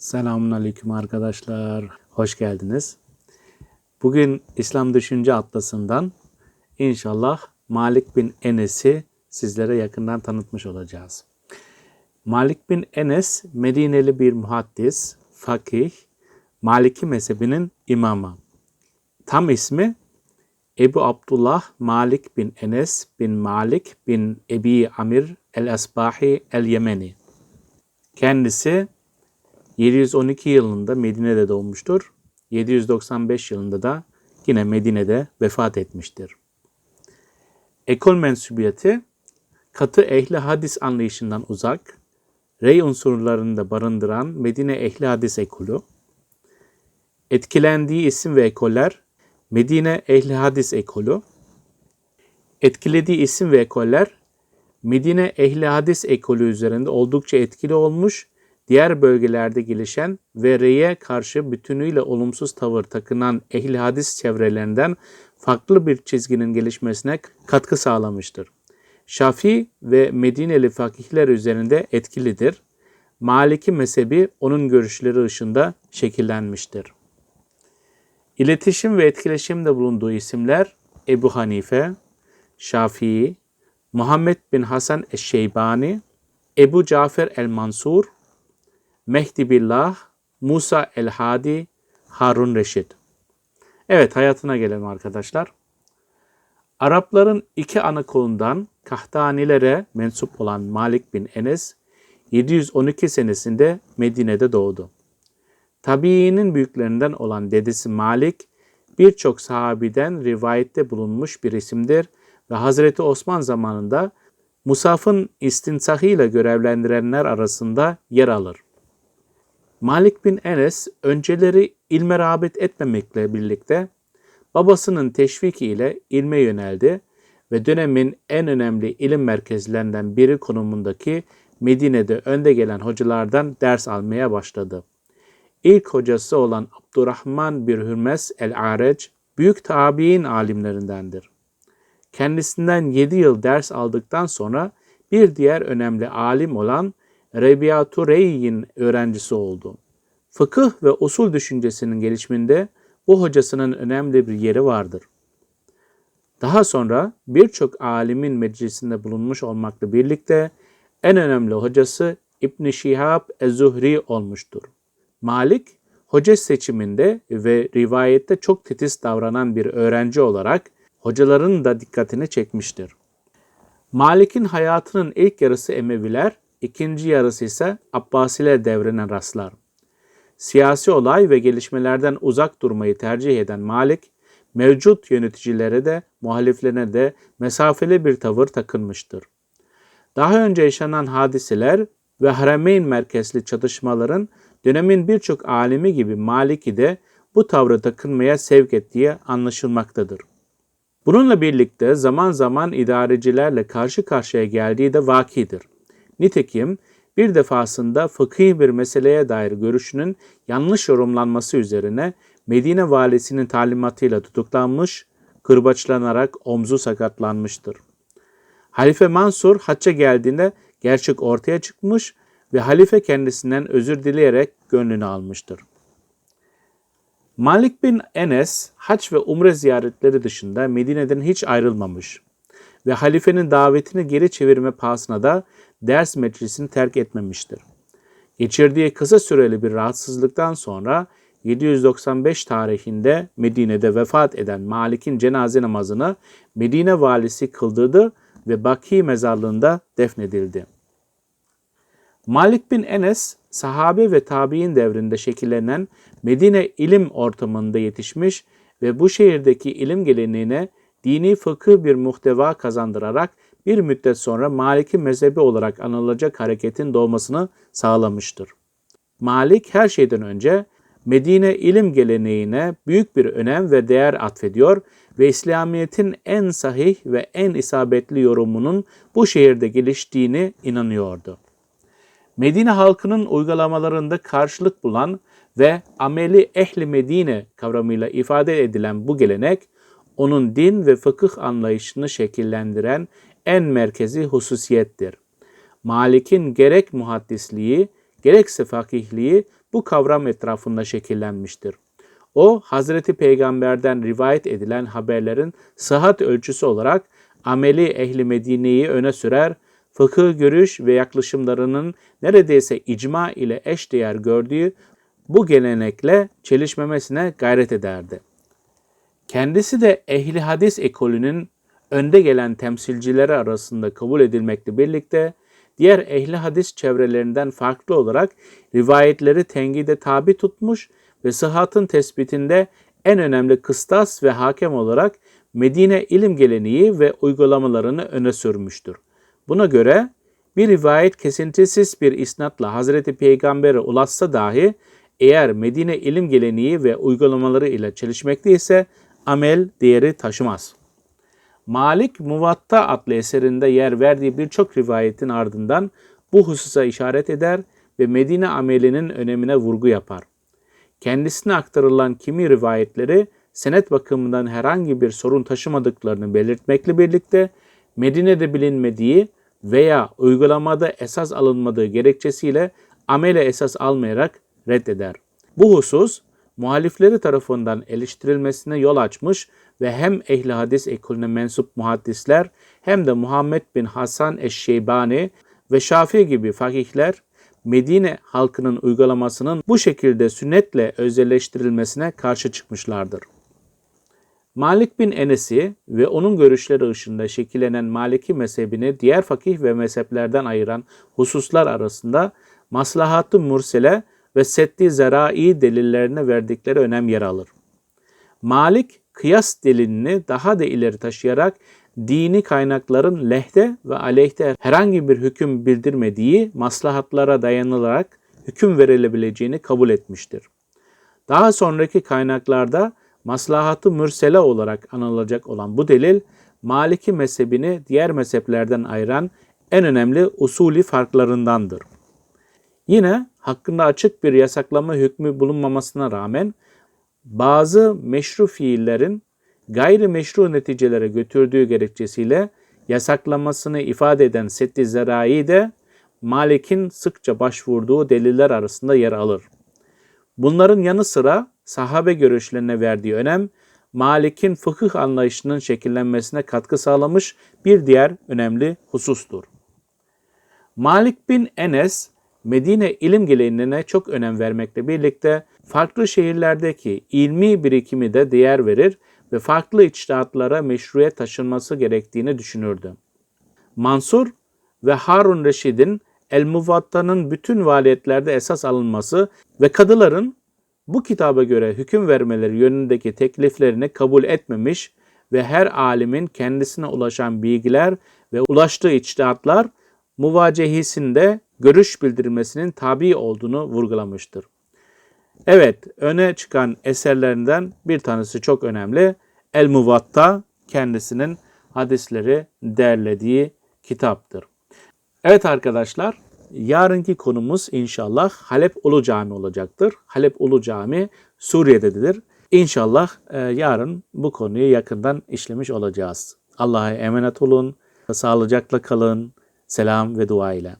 Selamun Aleyküm arkadaşlar. Hoş geldiniz. Bugün İslam Düşünce Atlası'ndan inşallah Malik bin Enes'i sizlere yakından tanıtmış olacağız. Malik bin Enes Medineli bir muhaddis, fakih, Maliki mezhebinin imamı. Tam ismi Ebu Abdullah Malik bin Enes bin Malik bin Ebi Amir el-Asbahi el-Yemeni. Kendisi 712 yılında Medine'de doğmuştur. 795 yılında da yine Medine'de vefat etmiştir. Ekol mensubiyeti katı ehli hadis anlayışından uzak, rey unsurlarını da barındıran Medine ehli hadis ekolü, etkilendiği isim ve ekoller Medine ehli hadis ekolü, etkilediği isim ve ekoller Medine ehli hadis ekolü üzerinde oldukça etkili olmuş, diğer bölgelerde gelişen ve reye karşı bütünüyle olumsuz tavır takınan ehli hadis çevrelerinden farklı bir çizginin gelişmesine katkı sağlamıştır. Şafii ve Medineli fakihler üzerinde etkilidir. Maliki mezhebi onun görüşleri ışığında şekillenmiştir. İletişim ve etkileşimde bulunduğu isimler Ebu Hanife, Şafii, Muhammed bin Hasan Eşşeybani, Ebu Cafer el-Mansur, Mehdi Billah, Musa el-Hadi, Harun Reşit. Evet hayatına gelelim arkadaşlar. Arapların iki ana kolundan Kahtanilere mensup olan Malik bin Enes 712 senesinde Medine'de doğdu. Tabiinin büyüklerinden olan dedesi Malik birçok sahabiden rivayette bulunmuş bir isimdir ve Hazreti Osman zamanında Musaf'ın istinsahıyla görevlendirenler arasında yer alır. Malik bin Enes önceleri ilme rağbet etmemekle birlikte babasının teşviki ile ilme yöneldi ve dönemin en önemli ilim merkezlerinden biri konumundaki Medine'de önde gelen hocalardan ders almaya başladı. İlk hocası olan Abdurrahman bir Hürmes el-Arec, büyük tabi'in alimlerindendir. Kendisinden 7 yıl ders aldıktan sonra bir diğer önemli alim olan Rebiyatu Rey'in öğrencisi oldu. Fıkıh ve usul düşüncesinin gelişiminde bu hocasının önemli bir yeri vardır. Daha sonra birçok alimin meclisinde bulunmuş olmakla birlikte en önemli hocası İbn Şihab Ez-Zuhri olmuştur. Malik, hoca seçiminde ve rivayette çok titiz davranan bir öğrenci olarak hocaların da dikkatini çekmiştir. Malik'in hayatının ilk yarısı Emeviler, ikinci yarısı ise Abbasiler devrine rastlar. Siyasi olay ve gelişmelerden uzak durmayı tercih eden Malik, mevcut yöneticilere de muhaliflerine de mesafeli bir tavır takınmıştır. Daha önce yaşanan hadiseler ve Harameyn merkezli çatışmaların dönemin birçok alimi gibi Malik'i de bu tavrı takınmaya sevk ettiği anlaşılmaktadır. Bununla birlikte zaman zaman idarecilerle karşı karşıya geldiği de vakidir. Nitekim bir defasında fıkhi bir meseleye dair görüşünün yanlış yorumlanması üzerine Medine valisinin talimatıyla tutuklanmış, kırbaçlanarak omzu sakatlanmıştır. Halife Mansur hacca geldiğinde gerçek ortaya çıkmış ve halife kendisinden özür dileyerek gönlünü almıştır. Malik bin Enes hac ve umre ziyaretleri dışında Medine'den hiç ayrılmamış ve halifenin davetini geri çevirme pahasına da ders meclisini terk etmemiştir. Geçirdiği kısa süreli bir rahatsızlıktan sonra 795 tarihinde Medine'de vefat eden Malik'in cenaze namazını Medine valisi kıldırdı ve Baki mezarlığında defnedildi. Malik bin Enes, sahabe ve tabi'in devrinde şekillenen Medine ilim ortamında yetişmiş ve bu şehirdeki ilim geleneğine dini fıkıh bir muhteva kazandırarak bir müddet sonra Maliki mezhebi olarak anılacak hareketin doğmasını sağlamıştır. Malik her şeyden önce Medine ilim geleneğine büyük bir önem ve değer atfediyor ve İslamiyet'in en sahih ve en isabetli yorumunun bu şehirde geliştiğini inanıyordu. Medine halkının uygulamalarında karşılık bulan ve ameli ehli Medine kavramıyla ifade edilen bu gelenek, onun din ve fıkıh anlayışını şekillendiren en merkezi hususiyettir. Malik'in gerek muhaddisliği, gerekse fakihliği bu kavram etrafında şekillenmiştir. O, Hazreti Peygamber'den rivayet edilen haberlerin sıhhat ölçüsü olarak ameli ehli Medine'yi öne sürer, fıkıh görüş ve yaklaşımlarının neredeyse icma ile eşdeğer gördüğü bu gelenekle çelişmemesine gayret ederdi. Kendisi de ehli hadis ekolünün önde gelen temsilcileri arasında kabul edilmekle birlikte diğer ehli hadis çevrelerinden farklı olarak rivayetleri tenkide tabi tutmuş ve sıhhatın tespitinde en önemli kıstas ve hakem olarak Medine ilim geleneği ve uygulamalarını öne sürmüştür. Buna göre bir rivayet kesintisiz bir isnatla Hazreti Peygamber'e ulaşsa dahi eğer Medine ilim geleneği ve uygulamaları ile çelişmekte ise amel değeri taşımaz. Malik Muvatta adlı eserinde yer verdiği birçok rivayetin ardından bu hususa işaret eder ve Medine amelinin önemine vurgu yapar. Kendisine aktarılan kimi rivayetleri senet bakımından herhangi bir sorun taşımadıklarını belirtmekle birlikte Medine'de bilinmediği veya uygulamada esas alınmadığı gerekçesiyle amele esas almayarak reddeder. Bu husus muhalifleri tarafından eleştirilmesine yol açmış ve hem ehli hadis ekolüne mensup muhaddisler hem de Muhammed bin Hasan eşşeybani ve Şafii gibi fakihler Medine halkının uygulamasının bu şekilde sünnetle özelleştirilmesine karşı çıkmışlardır. Malik bin Enes'i ve onun görüşleri ışığında şekillenen Maliki mezhebini diğer fakih ve mezheplerden ayıran hususlar arasında maslahat-ı mursele ve seddi zerai delillerine verdikleri önem yer alır. Malik kıyas delilini daha da ileri taşıyarak dini kaynakların lehte ve aleyhte herhangi bir hüküm bildirmediği maslahatlara dayanılarak hüküm verilebileceğini kabul etmiştir. Daha sonraki kaynaklarda maslahatı mürsele olarak anılacak olan bu delil Maliki mezhebini diğer mezheplerden ayıran en önemli usulü farklarındandır. Yine hakkında açık bir yasaklama hükmü bulunmamasına rağmen bazı meşru fiillerin gayri meşru neticelere götürdüğü gerekçesiyle yasaklamasını ifade eden setti zerai de Malik'in sıkça başvurduğu deliller arasında yer alır. Bunların yanı sıra sahabe görüşlerine verdiği önem Malik'in fıkıh anlayışının şekillenmesine katkı sağlamış bir diğer önemli husustur. Malik bin Enes Medine ilim geleneğine çok önem vermekle birlikte farklı şehirlerdeki ilmi birikimi de değer verir ve farklı içtihatlara meşruiyet taşınması gerektiğini düşünürdü. Mansur ve Harun Reşid'in El Muvatta'nın bütün vaaliyetlerde esas alınması ve kadıların bu kitaba göre hüküm vermeleri yönündeki tekliflerini kabul etmemiş ve her alimin kendisine ulaşan bilgiler ve ulaştığı içtihatlar muvacehisinde görüş bildirmesinin tabi olduğunu vurgulamıştır. Evet, öne çıkan eserlerinden bir tanesi çok önemli. El Muvatta kendisinin hadisleri derlediği kitaptır. Evet arkadaşlar, yarınki konumuz inşallah Halep Ulu Cami olacaktır. Halep Ulu Cami Suriye'dedir. İnşallah e, yarın bu konuyu yakından işlemiş olacağız. Allah'a emanet olun, sağlıcakla kalın, selam ve dua ile.